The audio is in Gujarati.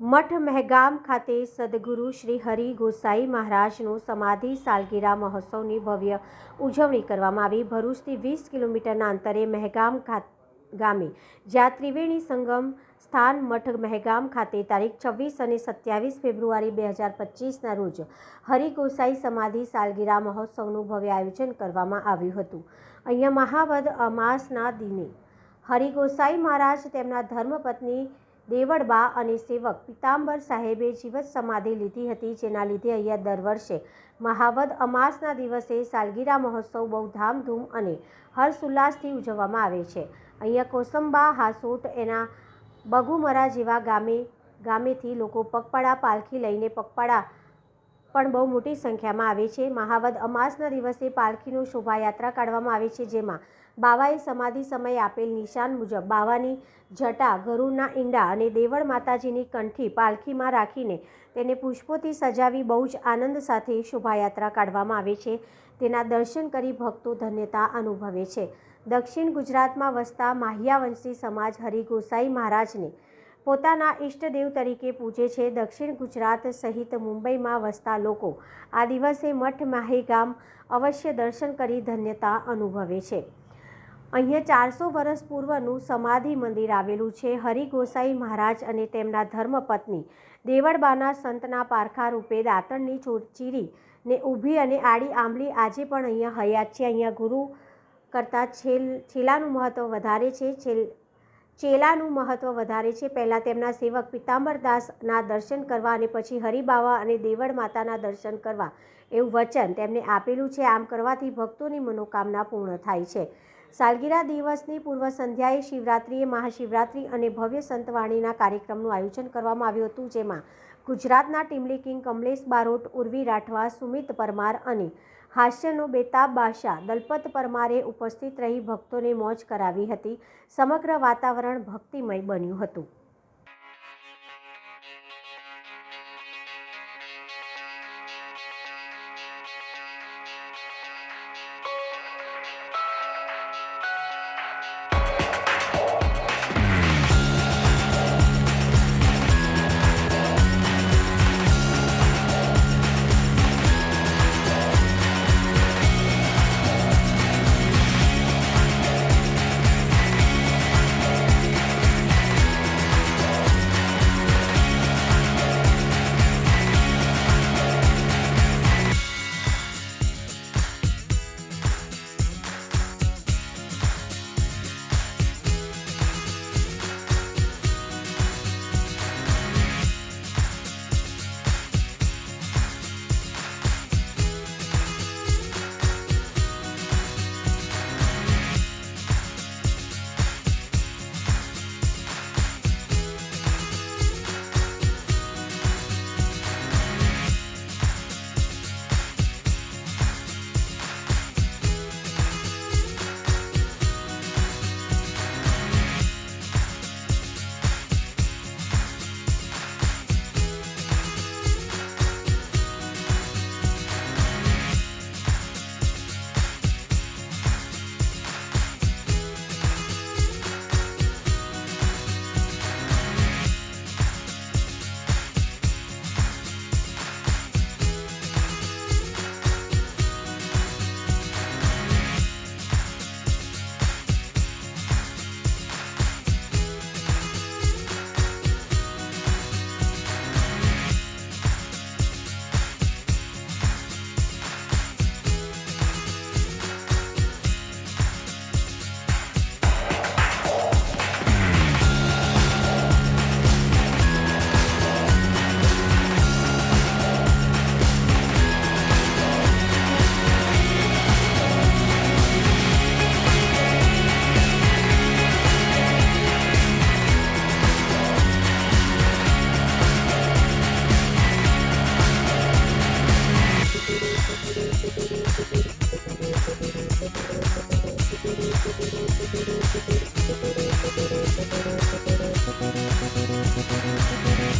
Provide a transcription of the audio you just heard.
મઠ મહેગામ ખાતે સદગુરુ શ્રી હરિ ગોસાઈ મહારાજનો સમાધિ સાલગીરા મહોત્સવની ભવ્ય ઉજવણી કરવામાં આવી. ભરૂચથી વીસ કિલોમીટરના અંતરે મહેગામ ગામે જ્યાં ત્રિવેણી સંગમ સ્થાન મઠ મહેગામ ખાતે તારીખ છવ્વીસ અને સત્યાવીસ ફેબ્રુઆરી બે હજાર પચીસના રોજ હરિ ગોસાઈ સમાધિ સાલગીરા મહોત્સવનું ભવ્ય આયોજન કરવામાં આવ્યું હતું. અહીંયા મહાવદ અમાસના દિને હરિ ગોસાઈ મહારાજ તેમના ધર્મપત્ની દેવળબા અને સેવક પિતાંબર સાહેબે જીવત સમાધિ લીધી હતી, જેના લીધે અહીંયા દર વર્ષે મહાવદ અમાસના દિવસે સાલગીરા મહોત્સવ બહુ ધામધૂમ અને હર્ષોલ્લાસથી ઉજવવામાં આવે છે. અહીંયા કોસંબા, હાસોટ, એના બગુમરા જેવા ગામે, ગામેથી લોકો પગપાળા પાલખી લઈને પગપાળા પણ બહુ મોટી સંખ્યામાં આવે છે. મહાવદ અમાસના દિવસે પાલખીનું શોભાયાત્રા કાઢવામાં આવે છે, જેમાં બાવાએ સમાધિ સમયે આપેલ નિશાન મુજબ બાવાની જટા, ગરુડના ઈંડા અને દેવળ માતાજીની કંઠી પાલખીમાં રાખીને તેને પુષ્પોથી સજાવી બહુ જ આનંદ સાથે શોભાયાત્રા કાઢવામાં આવે છે. તેના દર્શન કરી ભક્તો ધન્યતા અનુભવે છે. દક્ષિણ ગુજરાતમાં વસતા માહિયાવંશી સમાજ હરિ ગોસાઈ મહારાજને પોતાના ઈષ્ટદેવ તરીકે પૂજે છે. દક્ષિણ ગુજરાત સહિત મુંબઈમાં વસતા લોકો આ દિવસે મઠ માહી ગામ અવશ્ય દર્શન કરી ધન્યતા અનુભવે છે. અહીંયા ચારસો વર્ષ પૂર્વનું સમાધિ મંદિર આવેલું છે. હરિ ગોસાઈ મહારાજ અને તેમના ધર્મપત્ની દેવળબાના સંતના પારખા રૂપે દાંતણની ચીરી ને ઊભી અને આડી આંબલી આજે પણ અહીંયા હયાત છે. અહીંયા ગુરુ કરતાં છેલ છેલ્લાનું મહત્ત્વ વધારે છે. છેલ ચેલાનું મહત્ત્વ વધારે છે. પહેલાં તેમના સેવક પિતાંબરદાસના દર્શન કરવા અને પછી હરિબાવા અને દેવળ માતાના દર્શન કરવા એવું વચન તેમને આપેલું છે. આમ કરવાથી ભક્તોની મનોકામના પૂર્ણ થાય છે. સાલગીરા દિવસની પૂર્વ સંધ્યાએ શિવરાત્રિએ મહાશિવરાત્રિ અને ભવ્ય સંતવાણીના કાર્યક્રમનું આયોજન કરવામાં આવ્યું હતું, જેમાં ગુજરાતના ટીમલી કિંગ કમલેશ બારોટ, ઉર્વી રાઠવા, સુમિત પરમાર અને હાસ્યનો બેતાબ બાદશાહ દલપત પરમારે ઉપસ્થિત રહી ભક્તોને મોજ કરાવી હતી. સમગ્ર વાતાવરણ ભક્તિમય બન્યું હતું.